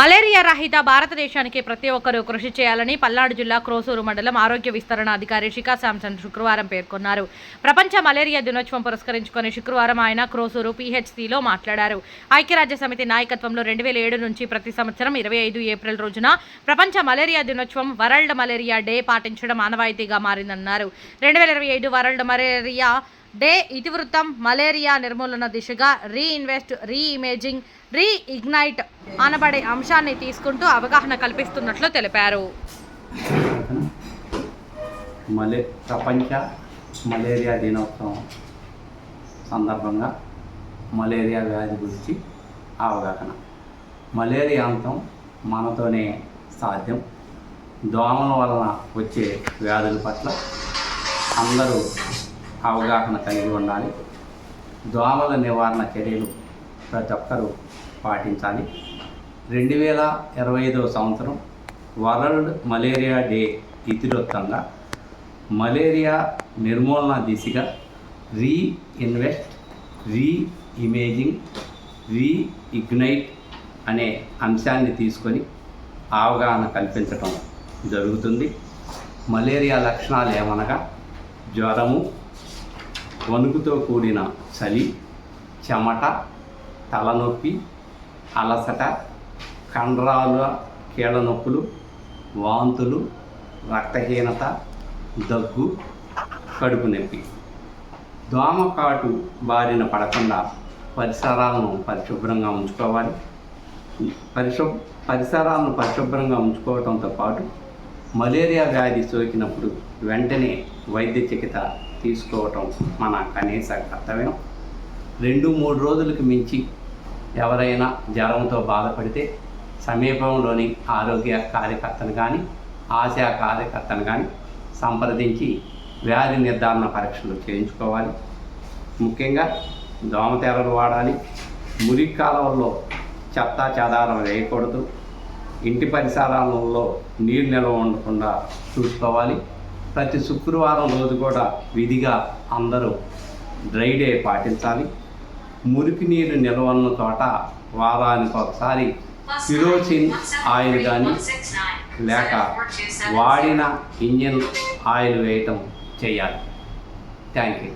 Malaria రహిత భారతదేశానికి ప్రతి ఒక్కరూ కృషి చేయాలని పల్నాడు జిల్లా క్రోసూరు మండలం ఆరోగ్య విస్తరణ అధికారి శిఖా శాంసన్ శుక్రవారం పేర్కొన్నారు. ప్రపంచ మలేరియా దినోత్సవం పురస్కరించుకుని శుక్రవారం ఆయన క్రోసూరు పీహెచ్సిలో మాట్లాడారు. ఐక్యరాజ్య సమితి నాయకత్వంలో రెండు వేల ఏడు నుంచి ప్రతి సంవత్సరం ఇరవై ఐదు ఏప్రిల్ రోజున ప్రపంచ మలేరియా దినోత్సవం వరల్డ్ మలేరియా డే పాటించడం ఆనవాయితీగా మారిందన్నారు. రెండు వేల ఇరవై ఐదు వరల్డ్ మలేరియా డే ఇతివృత్తం మలేరియా నిర్మూలన దిశగా రీఇన్వెస్ట్ రీఇమేజింగ్ రీఇగ్నైట్ అనబడే అంశాన్ని తీసుకుంటూ అవగాహన కల్పిస్తున్నట్లు తెలిపారు. మలే ప్రపంచ మలేరియా దినోత్సవం సందర్భంగా మలేరియా వ్యాధి గురించి అవగాహన. మలేరియా అంతం మనతోనే సాధ్యం. దోమల వలన వచ్చే వ్యాధుల పట్ల అందరూ అవగాహన కలిగి ఉండాలి. దోమల నివారణ చర్యలు ప్రతి ఒక్కరూ పాటించాలి. రెండు వేల ఇరవై ఐదవ సంవత్సరం వరల్డ్ మలేరియా డే ఇతివృత్తంగా మలేరియా నిర్మూలన దిశగా రీ ఇన్వెస్ట్ రీ ఇమేజింగ్ రీ ఇగ్నైట్ అనే అంశాన్ని తీసుకొని అవగాహన కల్పించటం జరుగుతుంది. మలేరియా లక్షణాలు ఏమనగా జ్వరము వణుకుతో కూడిన చలి చెమట తలనొప్పి అలసట కండరాల కీళ్ళ నొప్పులు వాంతులు రక్తహీనత దగ్గు కడుపు నొప్పి. దోమకాటు బారిన పడకుండా పరిసరాలను పరిశుభ్రంగా ఉంచుకోవాలి. పరిశు పరిసరాలను పరిశుభ్రంగా ఉంచుకోవడంతో పాటు మలేరియా వ్యాధి సోకినప్పుడు వెంటనే వైద్య చికిత్స తీసుకోవటం మన కనీస కర్తవ్యం. రెండు మూడు రోజులకు మించి ఎవరైనా జ్వరంతో బాధపడితే సమీపంలోని ఆరోగ్య కార్యకర్తను కానీ ఆశా కార్యకర్తను కానీ సంప్రదించి వ్యాధి నిర్ధారణ పరీక్షలు చేయించుకోవాలి. ముఖ్యంగా దోమతెరలు వాడాలి. మురికి కాలువల్లో చెత్త చెదారం వేయకూడదు. ఇంటి పరిసరాలలో నీరు నిల్వ ఉండకుండా చూసుకోవాలి. ప్రతి శుక్రవారం రోజు కూడా విధిగా అందరూ డ్రై డే పాటించాలి. మురికి నీరు నిల్వ ఉన్న చోట వారానికి ఒకసారి కిరోసిన్ ఆయిల్ కానీ లేక వాడిన ఇంజిన్ ఆయిల్ వేయటం చేయాలి. Thank you.